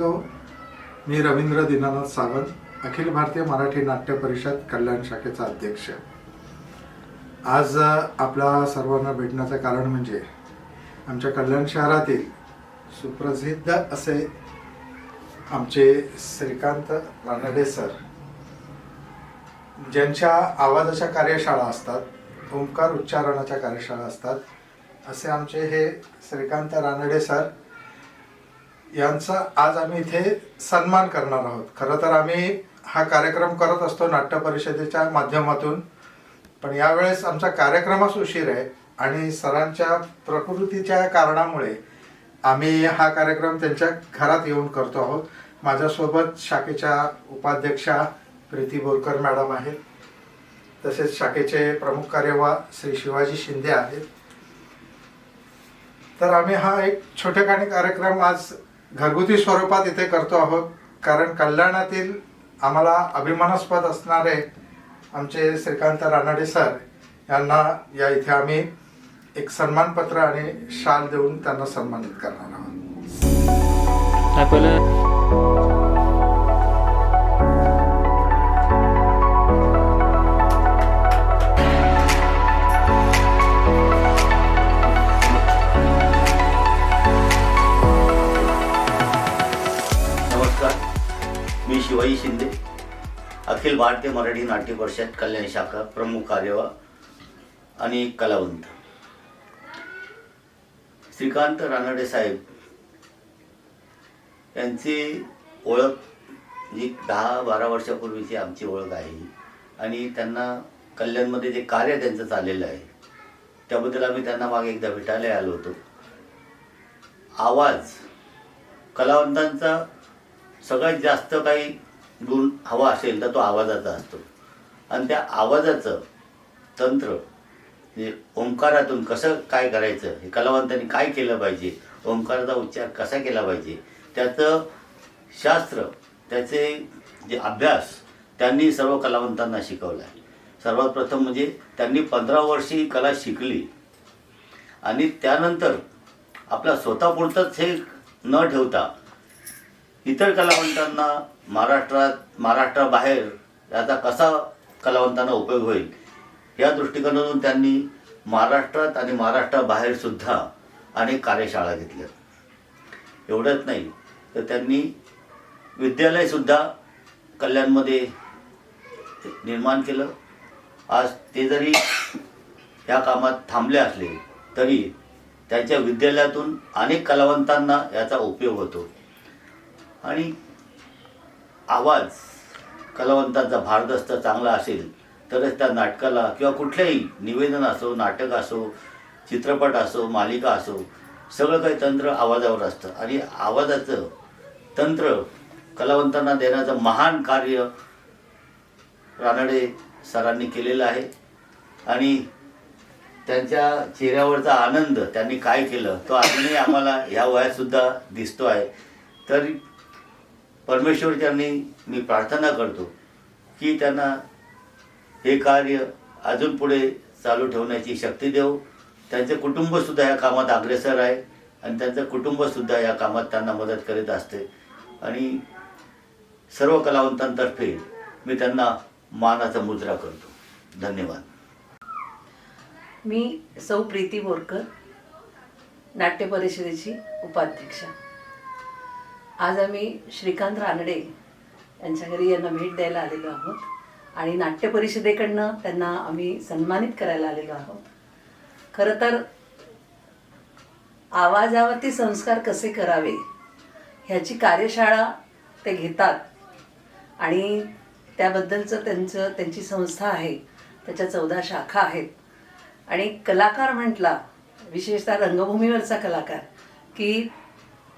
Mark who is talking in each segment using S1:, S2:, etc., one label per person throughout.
S1: नमस्कार मी रवींद्र दीनानाथ सावंत अखिल भारतीय मराठी नाट्य परिषद कल्याण शाखेचा अध्यक्ष. आज आपला आपल्या सर्वांना भेटण्याचं कारण म्हणजे आमच्या कल्याण शहरातील सुप्रसिद्ध असे आमचे श्रीकांत रानडे सर ज्यांच्या आवाजाच्या कार्यशाळा असतात ओंकार उच्चारणाच्या कार्यशाळा असतात असे आमचे हे श्रीकांत रानडे सर यांचा आज आम्ही इथे सन्मान करणार आहोत. खरं तर आम्ही हा कार्यक्रम करत असतो नाट्य परिषदेच्या माध्यमातून. पण यावेळेस आमचा कार्यक्रमच उशीर आहे आणि सरांच्या प्रकृतीच्या कारणामुळे आम्ही हा कार्यक्रम त्यांच्या घरात येऊन करतो आहोत. माझ्यासोबत शाखेच्या उपाध्यक्षा प्रीती बोरकर मॅडम आहेत. तसेच शाखेचे प्रमुख कार्यवाह श्री शिवाजी शिंदे आहेत. तर आम्ही हा एक छोटेखानी कार्यक्रम आज घरगुती स्वरूपात इथे करतो आहोत. कारण कल्याणातील आम्हाला अभिमानास्पद असणारे आमचे श्रीकांत रानाडे सर यांना या इथे आम्ही एक सन्मानपत्र आणि शाल देऊन त्यांना सन्मानित करणार आहोत.
S2: शिवाई शिंदे अखिल भारतीय मराठी नाट्य परिषद कल्याण शाखा प्रमुख कार्यवाह आणि कलावंत. श्रीकांत रानडे साहेब यांची ओळख जी दहा बारा वर्षापूर्वीची आमची ओळख आहे आणि त्यांना कल्याणमध्ये जे कार्य त्यांचं चाललेलं आहे त्याबद्दल आम्ही त्यांना मागे एकदा भेटायला आलो होतो. आवाज कलावंतांचा सगळ्यात जास्त काही गुण हवा असेल तर तो आवाजाचा असतो. आणि त्या आवाजाचं तंत्र म्हणजे ओंकारातून कसं काय करायचं हे कलावंतांनी काय केलं पाहिजे ओंकाराचा उच्चार कसा केला पाहिजे त्याचं शास्त्र त्याचे जे अभ्यास त्यांनी सर्व कलावंतांना शिकवला आहे. सर्वात प्रथम म्हणजे त्यांनी पंधरा वर्षी कला शिकली. आणि त्यानंतर आपला स्वतःपुरतंच हे न ठेवता इतर कलावंतांना महाराष्ट्रात महाराष्ट्राबाहेर याचा कसा कलावंतांना उपयोग होईल या दृष्टिकोनातून त्यांनी महाराष्ट्रात आणि महाराष्ट्राबाहेर सुद्धा अनेक कार्यशाळा घेतल्या एवढंच नाही तर त्यांनी विद्यालयसुद्धा कल्याणमध्ये निर्माण केलं. आज ते जरी या कामात थांबले असले तरी त्यांच्या विद्यालयातून अनेक कलावंतांना याचा उपयोग होतो. आणि आवाज कलावंतांचा भारदस्त चांगला असेल तरच त्या नाटकाला किंवा कुठल्याही निवेदन असो नाटक असो चित्रपट असो मालिका असो सगळं काही तंत्र आवाजावर असतं. आणि आवाजाचं तंत्र कलावंतांना देण्याचं महान कार्य रानडे सरांनी केलेलं आहे. आणि त्यांच्या चेहऱ्यावरचा आनंद त्यांनी काय केलं तो अजूनही आम्हाला ह्या वयातसुद्धा दिसतो आहे. तर परमेश्वरच्यांनी मी प्रार्थना करतो की त्यांना हे कार्य अजून पुढे चालू ठेवण्याची शक्ती देऊ त्यांचे कुटुंबसुद्धा या कामात अग्रेसर आहे आणि त्यांचं कुटुंबसुद्धा या कामात त्यांना मदत करीत असते. आणि सर्व कलावंतांतर्फे मी त्यांना मानाचा मुद्रा करतो. धन्यवाद.
S3: मी सौ प्रीती बोरकर नाट्य परिषदेची उपाध्यक्षा. आज आम्ही श्रीकांत रानडे यांच्या घरी यांना भेट द्यायला आलेलो आहोत. आणि नाट्य परिषदेकडनं त्यांना आम्ही सन्मानित करायला आलेलो आहोत. खरं तर आवाजावरती संस्कार कसे करावे ह्याची कार्यशाळा ते घेतात. आणि त्याबद्दलचं त्यांचं त्यांची संस्था आहे त्याच्या चौदा शाखा आहेत. आणि कलाकार म्हटला विशेषतः रंगभूमीवरचा कलाकार की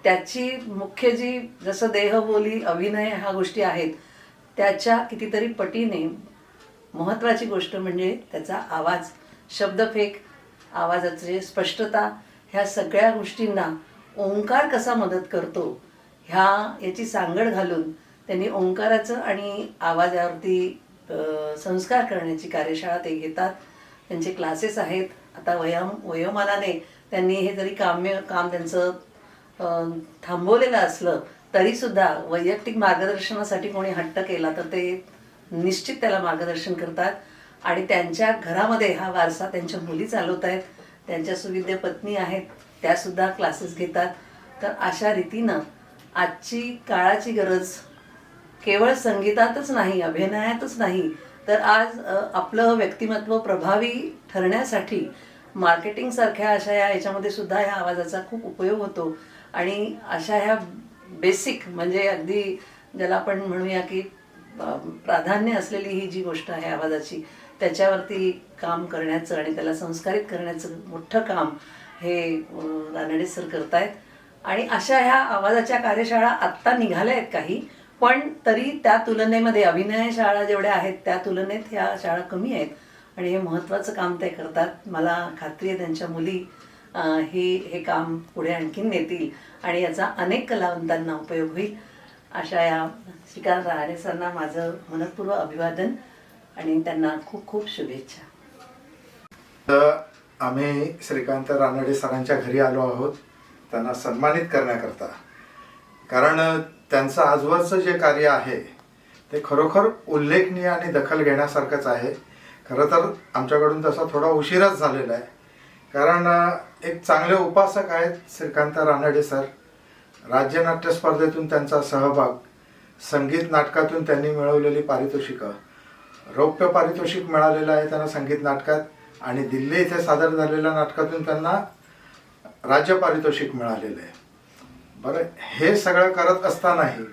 S3: त्याची मुख्य जी जसं देहबोली अभिनय ह्या गोष्टी आहेत त्याच्या कितीतरी पटीने महत्त्वाची गोष्ट म्हणजे त्याचा आवाज शब्दफेक आवाजाचे स्पष्टता ह्या सगळ्या गोष्टींना ओंकार कसा मदत करतो ह्या याची सांगड घालून त्यांनी ओंकाराचं आणि आवाजावरती संस्कार करण्याची कार्यशाळा ते घेतात. त्यांचे क्लासेस आहेत. आता वयम वयोमानाने त्यांनी हे जरी काम्य काम त्यांचं थांबवलेलं असलं तरीसुद्धा वैयक्तिक मार्गदर्शनासाठी कोणी हट्ट केला तर ते निश्चित त्याला मार्गदर्शन करतात. आणि त्यांच्या घरामध्ये हा वारसा त्यांच्या मुली चालवत आहेत. त्यांच्या सुविद्य पत्नी आहेत त्यासुद्धा क्लासेस घेतात. तर अशा रीतीनं आजची काळाची गरज केवळ संगीतातच नाही अभिनयातच नाही तर आज आपलं व्यक्तिमत्व प्रभावी ठरण्यासाठी मार्केटिंगसारख्या अशा या याच्यामध्ये सुद्धा ह्या आवाजाचा खूप उपयोग होतो. आणि अशा ह्या बेसिक म्हणजे अगदी ज्याला आपण म्हणूया की प्राधान्य असलेली ही जी गोष्ट आहे आवाजाची त्याच्यावरती काम करण्याचं आणि त्याला संस्कारित करण्याचं मोठं काम हे रानडे सर करतायत. आणि अशा ह्या आवाजाच्या कार्यशाळा आत्ता निघाल्या आहेत काही पण तरी त्या तुलनेमध्ये अभिनय शाळा जेवढ्या आहेत त्या तुलनेत ह्या शाळा कमी आहेत. आणि हे महत्त्वाचं काम ते करतात. मला खात्री आहे त्यांच्या मुली हे हे काम पुढे आणखीन नेतील आणि याचा अनेक कलावंतांना उपयोग होईल. अशा या श्रीकांत राहणे सरांना माझं मनपूर्व अभिवादन आणि त्यांना खूप खूप शुभेच्छा.
S1: तर आम्ही श्रीकांत रानडे सरांच्या घरी आलो आहोत. त्यांना सन्मानित करण्याकरता. कारण त्यांचं आजवरचं जे कार्य आहे ते खरोखर उल्लेखनीय आणि दखल घेण्यासारखंच आहे. खरं तर आमच्याकडून तसा थोडा उशीरच झालेला आहे. कारण एक चांगले उपासक आहेत श्रीकांत रानडे सर. राज्यनाट्य स्पर्धेतून त्यांचा सहभाग संगीत नाटकातून त्यांनी मिळवलेली पारितोषिकं. रौप्य पारितोषिक मिळालेलं आहे त्यांना संगीत नाटकात आणि दिल्ली इथे सादर झालेल्या नाटकातून त्यांना राज्य पारितोषिक मिळालेलं आहे. बरं हे सगळं करत असतानाही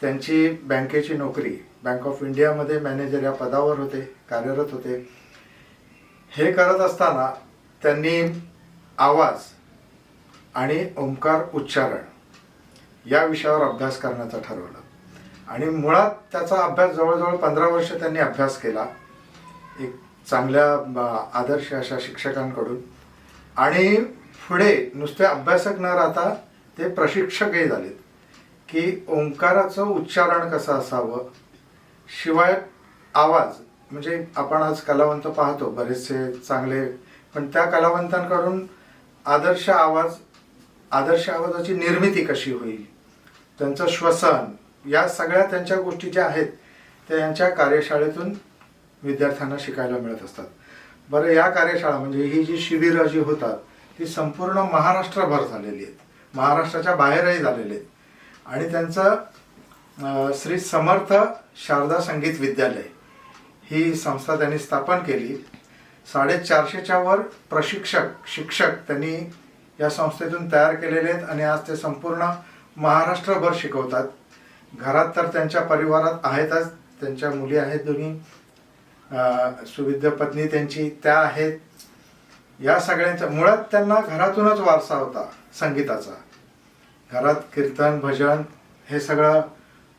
S1: त्यांची बँकेची नोकरी बँक ऑफ इंडियामध्ये मॅनेजर या पदावर होते कार्यरत होते. हे करत असताना त्यांनी आवाज आणि ओंकार उच्चारण या विषयावर अभ्यास करण्याचं ठरवलं. आणि मुळात त्याचा अभ्यास जवळजवळ पंधरा वर्ष त्यांनी अभ्यास केला. एक चांगल्या आदर्श अशा शिक्षकांकडून. आणि पुढे नुसते अभ्यासक न राहता ते प्रशिक्षकही झालेत. की ओंकाराचं उच्चारण कसं असावं? शिवाय आवाज म्हणजे आपण आज कलावंत पाहतो बरेचसे चांगले पण त्या कलावंतांकडून आदर्श आवाज आदर्श आवाजाची निर्मिती कशी होईल? त्यांचं श्वसन या सगळ्या त्यांच्या गोष्टी ज्या आहेत त्या यांच्या कार्यशाळेतून विद्यार्थ्यांना शिकायला मिळत असतात. बरं या कार्यशाळा म्हणजे ही जी शिबिरं जी होतात ती संपूर्ण महाराष्ट्रभर झालेली आहेत. महाराष्ट्राच्या बाहेरही झालेली आहेत. आणि त्यांचं श्री समर्थ शारदा संगीत विद्यालय ही संस्था त्यांनी स्थापन केली. साडेचारशेच्या वर प्रशिक्षक शिक्षक त्यांनी या संस्थेतून तयार केलेले आहेत आणि आज ते संपूर्ण महाराष्ट्रभर शिकवतात. घरात तर त्यांच्या परिवारात आहेतच त्यांच्या मुली आहेत दोन्ही. सुविद्य पत्नी त्यांची त्या आहेत. या सगळ्यांच्या मुळात त्यांना घरातूनच वारसा होता संगीताचा. घरात कीर्तन भजन हे सगळं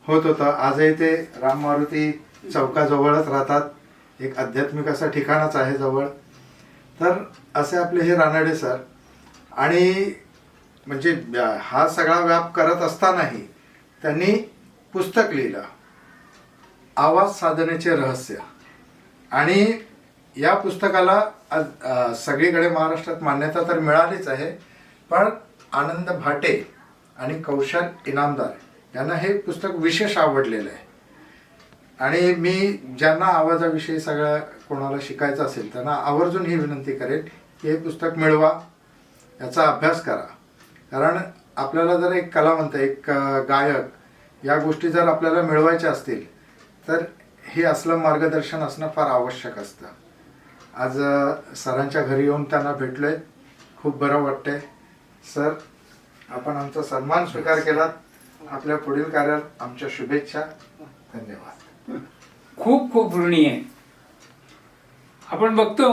S1: होत होतं. आजही ते राम मारुती चौकाजवळच राहतात. एक आध्यात्मिक असं ठिकाणच आहे जवळ. तर असे आपले हे रानडे सर आणि म्हणजे व्या- हा सगळा व्याप करत असतानाही त्यांनी पुस्तक लिहिलं. आवाज साधनेचे रहस्य. आणि या पुस्तकाला सगळीकडे महाराष्ट्रात मान्यता तर मिळालीच आहे पण आनंद भाटे आणि कौशल इनामदार यांना हे पुस्तक विशेष आवडलेलं आहे. आणि मी ज्यांना आवाजाविषयी सगळ्या कोणाला शिकायचं असेल त्यांना आवर्जून ही विनंती करेन की हे पुस्तक मिळवा याचा अभ्यास करा. कारण आपल्याला जर एक कलावंत एक गायक या गोष्टी जर आपल्याला मिळवायच्या असतील तर हे असलं मार्गदर्शन असणं फार आवश्यक असतं. आज सरांच्या घरी येऊन त्यांना भेटलो आहे खूप बरं वाटतंय. सर आपण आमचा सन्मान स्वीकार केला आपल्या पुढील कार्यात आमच्या शुभेच्छा. धन्यवाद.
S4: खूप खूप ऋणी आहे. आपण बघतो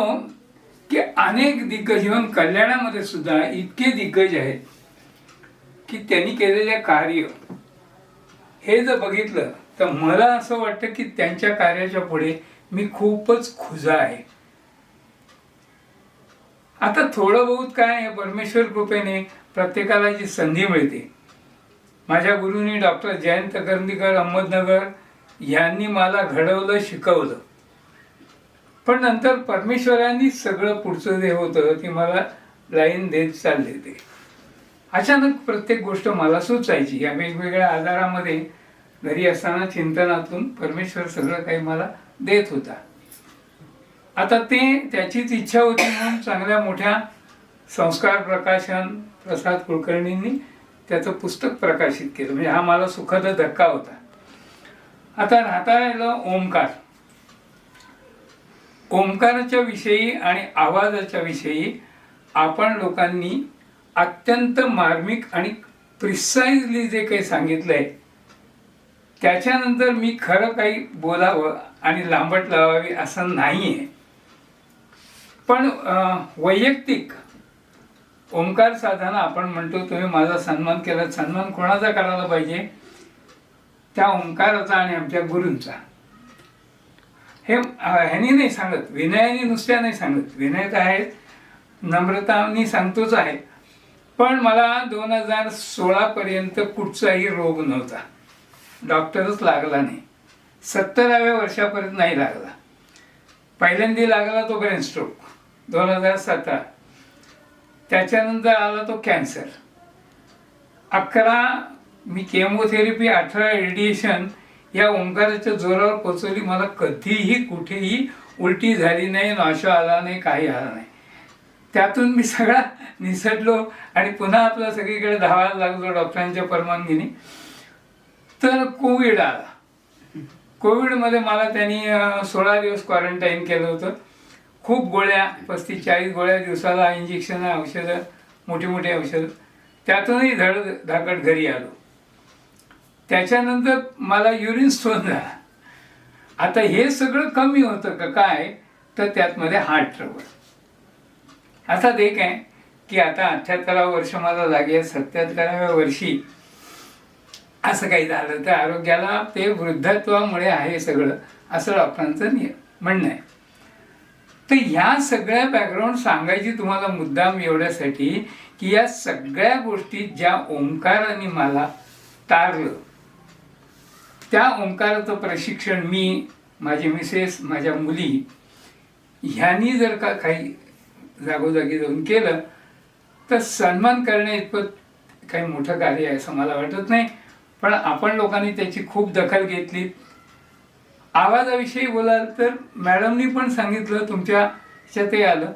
S4: की अनेक दिग्गज इव्हन कल्याणामध्ये सुद्धा इतके दिग्गज आहेत की त्यांनी केलेले कार्य. हे जर बघितलं तर मला असं वाटतं की त्यांच्या कार्याच्या पुढे मी खूपच खुजा आहे. आता थोडं बहुत काय आहे परमेश्वर कृपेने प्रत्येकाला जी संधी मिळते. माझ्या गुरुनी डॉक्टर जयंत करंदीकर अहमदनगर यांनी मला घडवलं शिकवलं. पण नंतर परमेश्वरांनी सगळं पुढचं जे होतं ते मला लाईन देत चालले ते. अचानक प्रत्येक गोष्ट मला सुचायची. या वेगवेगळ्या आजारामध्ये घरी असताना चिंतनातून परमेश्वर सगळं काही मला देत होता. आता ते त्याचीच इच्छा होती म्हणून चांगल्या मोठ्या संस्कार प्रकाशन प्रसाद कुलकर्णींनी त्याचं पुस्तक प्रकाशित केलं. म्हणजे हा मला सुखद धक्का होता. आता राहता राहिलं ओंकार. ओंकाराच्या विषयी आणि आवाजाच्या विषयी आपण लोकांनी अत्यंत मार्मिक आणि प्रिसाइजली जे काही सांगितलं आहे त्याच्यानंतर मी खरं काही बोलावं आणि लांबट लावावी असं नाही आहे पण वैयक्तिक ओंकार साधना आपण म्हणतो तुम्ही माझा सन्मान केला सन्मान कोणाचा करायला पाहिजे? त्या ओंकाराचा आणि आमच्या गुरूंचा. हे ह्यानी ह्यांनी नाही सांगत विनयाने नुसत्या नाही सांगत. विनय तर आहेत नम्रतानी सांगतोच आहे. पण मला दोन हजार सोळापर्यंत कुठचाही रोग नव्हता. डॉक्टरच लागला नाही. सत्तराव्या वर्षापर्यंत नाही लागला. पहिल्यांदा लागला तो ब्रेन स्ट्रोक दोन हजार सतरा. त्याच्यानंतर आला तो कॅन्सर अकरा मी केमोथेरपी अठरा रेडिएशन या ओंकाराच्या जोरावर पोचवली मला कधीही कुठेही उलटी झाली नाही नाशा आला नाही काही आला नाही. त्यातून मी सगळा निसटलो आणि पुन्हा आपला सगळीकडे धावायला लागलो डॉक्टरांच्या परवानगीने. तर कोविड आला. कोविडमध्ये मला त्यांनी सोळा दिवस क्वारंटाईन केलं होतं. खूप गोळ्या पस्तीस चाळीस गोळ्या दिवसाला इंजेक्शन औषधं मोठी मोठी औषधं. त्यातूनही धड धाकट घरी आलो. त्याच्यानंतर मला युरिन स्टोन झाला. आता हे सगळं कमी होतं का काय तर त्यातमध्ये हार्ट ट्रबल. अर्थात एक आहे की आता अठ्ठ्याहत्तरावं वर्ष मला लागेल सत्याहत्तराव्या वर्षी असं काही झालं तर आरोग्याला ते वृद्धत्वामुळे आहे सगळं असं डॉक्टरांचं म्हणणं आहे. तर ह्या सगळ्या बॅकग्राऊंड सांगायची तुम्हाला मुद्दाम एवढ्यासाठी की या सगळ्या गोष्टी ज्या ओंकाराने मला तारलं त्या ओंकाराचं प्रशिक्षण मी माझी मिसेस माझ्या मुली ह्यांनी जर का काही जागोजागी जाऊन केलं तर सन्मान करण्या इतपत काही मोठं कार्य आहे असं मला वाटत नाही. पण आपण लोकांनी त्याची खूप दखल घेतली. आवाजाविषयी बोलाल तर मॅडमनी पण सांगितलं तुमच्या ह्याच्यातही आलं.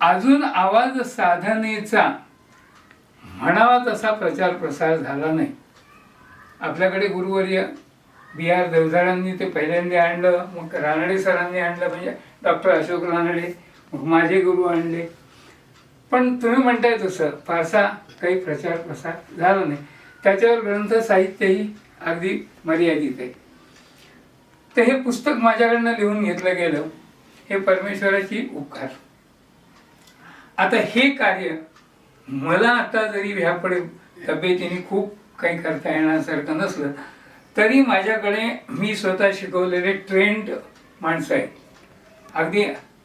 S4: अजून आवाज साधनेचा म्हणावा तसा प्रचार प्रसार झाला नाही. आपल्याकडे गुरुवर्य बी आर ते पहिल्यांदा आणलं मग रानडे सरांनी आणलं म्हणजे डॉक्टर अशोक रानडे मग माझे गुरु आणले. पण तुम्ही म्हणताय तसं फारसा काही प्रचार प्रसार झाला नाही. त्याच्यावर ग्रंथ साहित्यही अगदी मर्यादित आहे. तर हे पुस्तक माझ्याकडनं लिहून घेतलं गेलं. हे परमेश्वराची उपकार आता हे कार्य मला आता जरी ह्यापुढे तब्येतीने खूप काही करता येण्यासारखं नसलं तरी माझ्याकडे मी स्वतः शिकवलेले ट्रेंड माणसं आहेत. अगदी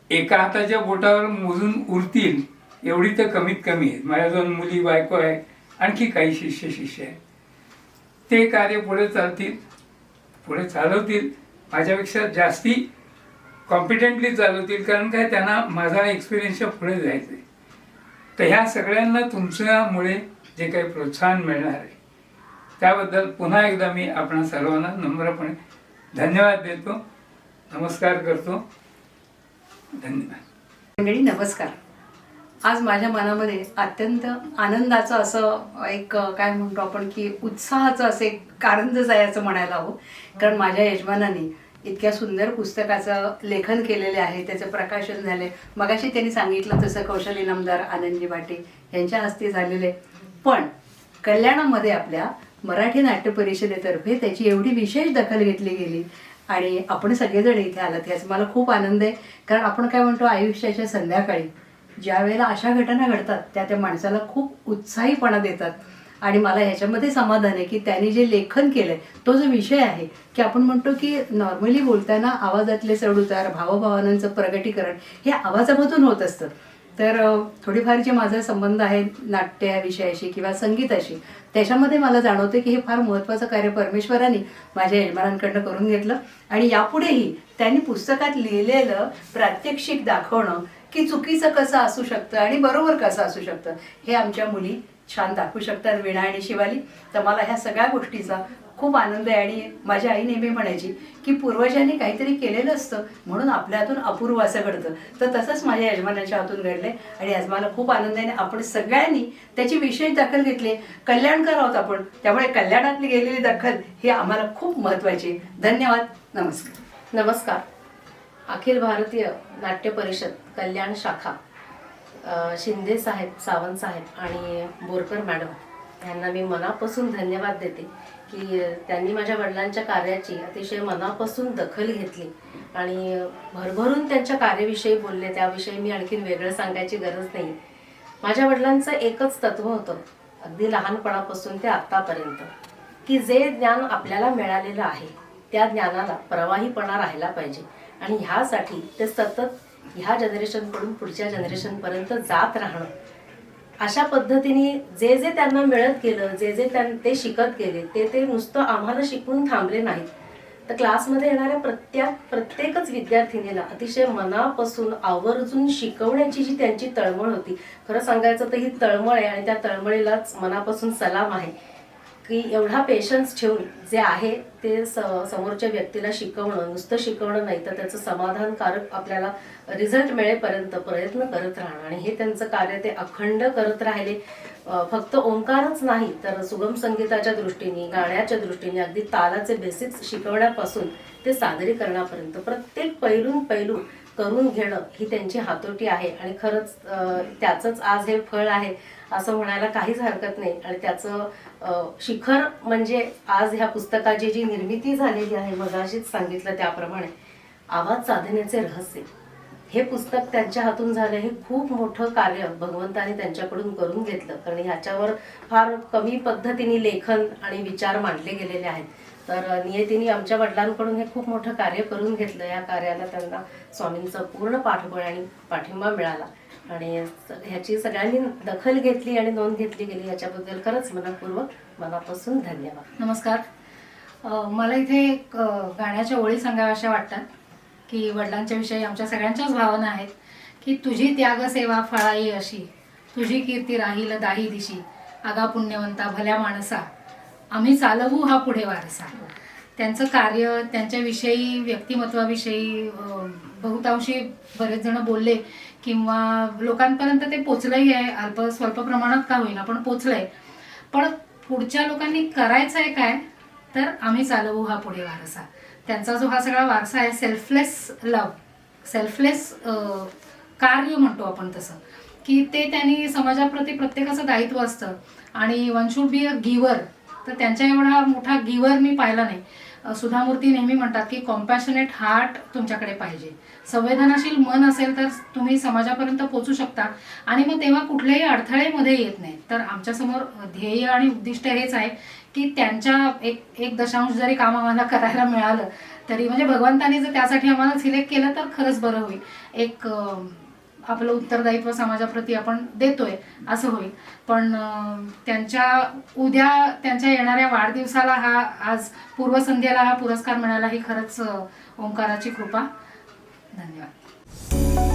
S4: एका हाताच्या बोटावर मोजून उरतील एवढी तर कमीत कमी आहेत. माझ्या दोन मुली बायको आहे आणखी काही शिष्य शिष्य आहे ते कार्य पुढे चालतील पुढे चालवतील माझ्यापेक्षा जास्ती कॉम्पिटेंटली चालवतील कारण काय त्यांना माझा एक्सपिरियन्सच्या पुढे जायचं आहे तर ह्या सगळ्यांना तुमच्यामुळे जे काही प्रोत्साहन मिळणार आहे त्याबद्दल पुन्हा एकदा मी आपण सर्वांना नम्रपणे धन्यवाद देतो. नमस्कार करतो. धन्यवाद.
S5: मंडळी नमस्कार. आज माझ्या मनामध्ये अत्यंत आनंदाचं असं एक काय म्हणतो आपण की उत्साहाचं असं एक कारंजच आहे असं म्हणायला हवं कारण माझ्या यजमानाने इतक्या सुंदर पुस्तकाचं लेखन केलेले आहे त्याचं प्रकाशन झाले मगाशी त्यांनी सांगितलं तसं कौशल इनामदार आनंदजी भाटे यांच्या हस्ते झालेले पण कल्याणामध्ये आपल्या मराठी नाट्य परिषदेतर्फे त्याची एवढी विशेष दखल घेतली गेली. आणि आपण सगळेजण इथे आलात याचा मला खूप आनंद आहे. कारण आपण काय म्हणतो आयुष्याच्या संध्याकाळी. ज्या वेळेला अशा घटना घडतात त्या त्या माणसाला खूप उत्साहीपणा देतात. आणि मला ह्याच्यामध्ये समाधान आहे की त्यांनी जे लेखन केलंय तो जो विषय आहे की आपण म्हणतो की नॉर्मली बोलताना आवाजातले चढउतार भावभावनांचं प्रगटीकरण हे आवाजामधून होत असतं. तर थोडीफार जे माझा संबंध आहे नाट्य या विषयाशी किंवा संगीताशी त्याच्यामध्ये मला जाणवते की हे फार महत्त्वाचं कार्य परमेश्वराने माझ्या यजमानांकडनं करून घेतलं. आणि यापुढेही त्यांनी पुस्तकात लिहिलेलं प्रात्यक्षिक दाखवणं की चुकीचं कसं असू शकतं आणि बरोबर कसं असू शकतं हे आमच्या मुली छान दाखवू शकतात वीणा आणि शिवाली. तर मला ह्या सगळ्या गोष्टीचा खूप आनंद आहे आणि माझी आई नेहमी म्हणायची की पूर्वजांनी काहीतरी केलेलं असतं म्हणून आपल्या हातून अपूर्व असं घडतं. तर तसंच माझ्या यजमानाच्या हातून आहे आणि आज मला खूप आनंद आहे आपण सगळ्यांनी त्याची विशेष दखल घेतली. कल्याणकर आहोत आपण. त्यामुळे कल्याणातली गेलेली दखल ही आम्हाला खूप महत्वाची धन्यवाद. नमस्कार.
S6: नमस्कार. अखिल भारतीय नाट्य परिषद कल्याण शाखा शिंदे साहेब सावंत साहेब आणि बोरकर मॅडम यांना मी मनापासून धन्यवाद देते. की त्यांनी माझ्या वडिलांच्या कार्याची अतिशय मनापासून दखल घेतली. आणि भरभरून त्यांच्या कार्याविषयी बोलले त्याविषयी मी आणखीन वेगळं सांगायची गरज नाही. माझ्या वडिलांचं एकच तत्व होतं अगदी लहानपणापासून ते आत्तापर्यंत की जे ज्ञान आपल्याला मिळालेलं आहे त्या ज्ञानाला प्रवाहीपणा राहिला पाहिजे. आणि ह्यासाठी ते सतत ह्या जनरेशनकडून पुढच्या जनरेशनपर्यंत जात राहणं अशा पद्धतीने जे जे त्यांना मिळत गेलं जे जे त्यां ते शिकत गेले ते ते नुसतं आम्हाला शिकून थांबले नाहीत. तर क्लासमध्ये येणाऱ्या प्रत्येक प्रत्येकच विद्यार्थिनीला अतिशय मनापासून आवर्जून शिकवण्याची जी त्यांची तळमळ होती खरं सांगायचं तर ही तळमळ आहे आणि त्या तळमळीलाच मनापासून सलाम आहे. की एवढा पेशन्स ठेवून जे आहे ते स समोरच्या व्यक्तीला शिकवणं नुसतं शिकवणं नाही तर त्याचं समाधानकारक आपल्याला रिझल्ट मिळेपर्यंत प्रयत्न करत राहणं. आणि हे त्यांचं कार्य ते अखंड करत राहिले. फक्त ओंकारच नाही तर सुगम संगीताच्या दृष्टीने गाण्याच्या दृष्टीने अगदी तालाचे बेसिक्स शिकवण्यापासून ते सादरीकरणापर्यंत प्रत्येक पैलून पैलू करून घेणं ही त्यांची हातोटी आहे. आणि खरंच त्याचंच आज हे फळ आहे असं म्हणायला काहीच हरकत नाही. आणि त्याचं शिखर म्हणजे आज ह्या पुस्तकाची जी निर्मिती झालेली आहे मगाशीच सांगितलं त्याप्रमाणे आवाज साधण्याचे रहस्य. हे पुस्तक त्यांच्या हातून झालं हे खूप मोठं कार्य भगवंताने त्यांच्याकडून करून घेतलं. कारण ह्याच्यावर फार कमी पद्धतीने लेखन आणि विचार मांडले गेलेले आहेत. तर नियतीने आमच्या वडिलांकडून हे खूप मोठं कार्य करून घेतलं. या कार्याला त्यांना स्वामींचा पूर्ण पाठबळ आणि पाठिंबा मिळाला. आणि ह्याची सगळ्यांनी दखल घेतली आणि नोंद घेतली गेली याच्याबद्दल खरंच मनपूर्वक मनापासून धन्यवाद.
S7: नमस्कार. मला इथे एक गाण्याच्या ओळी सांगाव्याशा वाटतात. की वडिलांच्या विषयी आमच्या सगळ्यांच्याच भावना आहेत की तुझी त्याग सेवा फळाई अशी तुझी कीर्ती राहील दाही दिशी. आगा पुण्यवंता भल्या माणसा आम्ही चालवू हा पुढे वारसा. त्यांचं कार्य त्यांच्याविषयी व्यक्तिमत्वाविषयी बहुतांशी बरेच जण बोलले किंवा लोकांपर्यंत ते पोचलंही आहे. अल्प स्वल्प प्रमाणात का होईना पण पोचलंय. पण पुढच्या लोकांनी करायचं आहे काय? तर आम्ही चालवू हा पुढे वारसा. त्यांचा जो हा सगळा वारसा आहे सेल्फलेस लव सेल्फलेस कार्य म्हणतो आपण तसं की ते त्यांनी समाजाप्रती प्रत्येकाचं दायित्व असतं. आणि one should be a giver तर त्यांच्या एवढा मोठा गिवर मी पाहिला नाही. सुधामूर्ती नेहमी म्हणतात की कॉम्पॅशनेट हार्ट तुमच्याकडे पाहिजे. संवेदनाशील मन असेल तर तुम्ही समाजापर्यंत पोचू शकता. आणि मग तेव्हा कुठल्याही अडथळेमध्ये येत नाही. तर आमच्यासमोर ध्येय आणि उद्दिष्ट हेच आहे की त्यांच्या एक एक दशांश जरी काम आम्हाला करायला मिळालं तरी म्हणजे भगवंताने जर त्यासाठी आम्हाला सिलेक्ट केलं तर खरंच बरं होईल. एक आपलं उत्तरदायित्व समाजाप्रती आपण देतोय असं होईल. पण त्यांच्या उद्या त्यांच्या येणाऱ्या वाढदिवसाला हा आज पूर्वसंध्येला हा पुरस्कार मिळाला ही खरंच ओंकाराची कृपा. धन्यवाद.